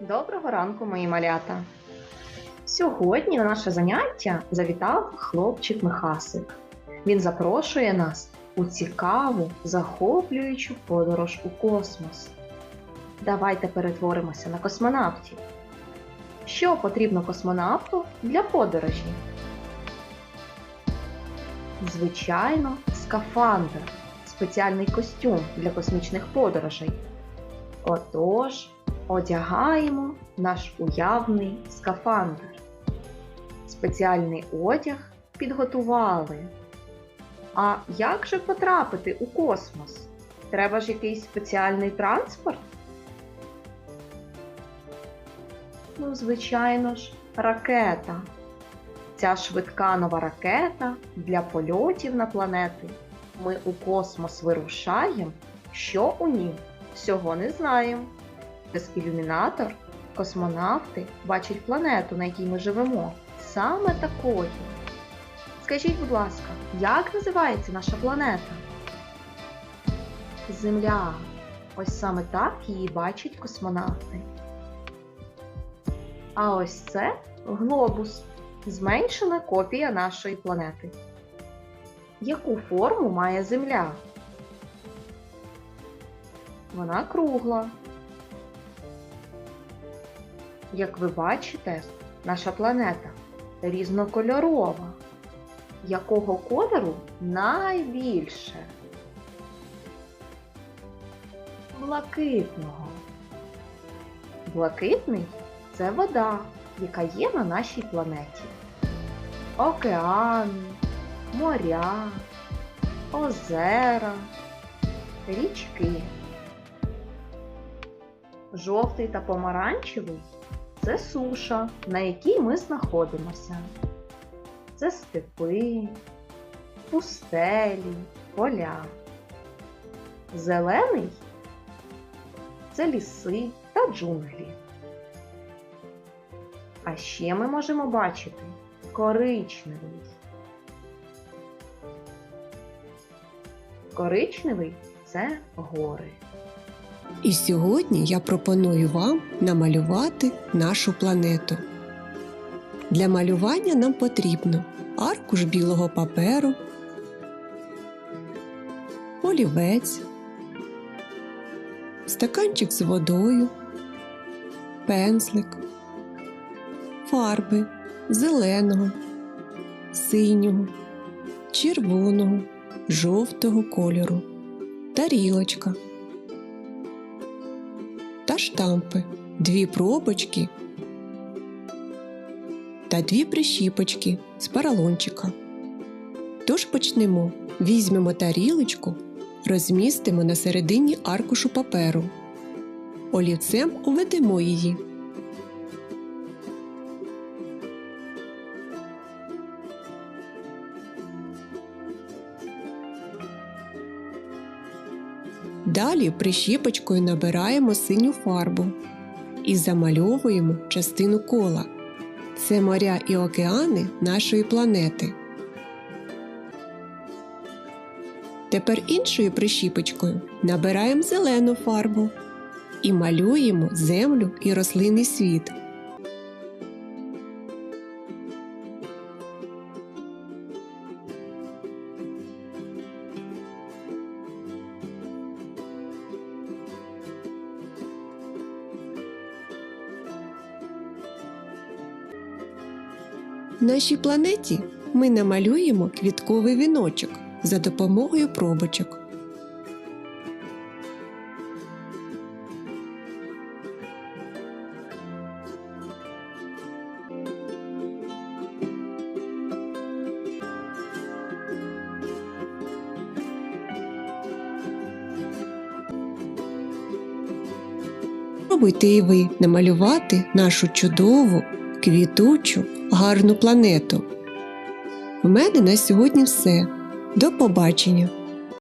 Доброго ранку, мої малята! Сьогодні на наше заняття завітав хлопчик Михасик. Він запрошує нас у цікаву, захоплюючу подорож у космос. Давайте перетворимося на космонавтів. Що потрібно космонавту для подорожі? Звичайно, скафандр спеціальний костюм для космічних подорожей. Отож, одягаємо наш уявний скафандр. Спеціальний одяг підготували. А як же потрапити у космос? Треба ж якийсь спеціальний транспорт? Ну, звичайно ж, ракета. Ця швидка нова ракета для польотів на планети. Ми у космос вирушаємо. Що у ній? Всього не знаємо. Без ілюмінатор космонавти бачать планету, на якій ми живемо, саме такою. Скажіть, будь ласка, як називається наша планета? Земля. Ось саме так її бачать космонавти. А ось це глобус, зменшена копія нашої планети. Яку форму має Земля? Вона кругла. Як ви бачите, наша планета різнокольорова. Якого кольору найбільше? Блакитного. Блакитний це вода, яка є на нашій планеті. Океани, моря, озера, річки. Жовтий та помаранчевий це суша, на якій ми знаходимося. Це степи, пустелі, поля. Зелений це ліси та джунглі. А ще ми можемо бачити коричневий. Коричневий це гори. І сьогодні я пропоную вам намалювати нашу планету. Для малювання нам потрібно аркуш білого паперу, олівець, стаканчик з водою, пензлик, фарби зеленого, синього, червоного, жовтого кольору, тарілочка та штампи, дві пробочки та дві прищіпочки з поролончика. Тож почнемо. Візьмемо тарілочку, розмістимо на середині аркушу паперу. Олівцем уведемо її. Далі прищіпочкою набираємо синю фарбу і замальовуємо частину кола. Це моря і океани нашої планети. Тепер іншою прищіпочкою набираємо зелену фарбу і малюємо землю і рослинний світ. Нашій планеті ми намалюємо квітковий віночок за допомогою пробочок. Спробуйте і ви намалювати нашу чудову, квітучу, гарну планету. В мене на сьогодні все. До побачення!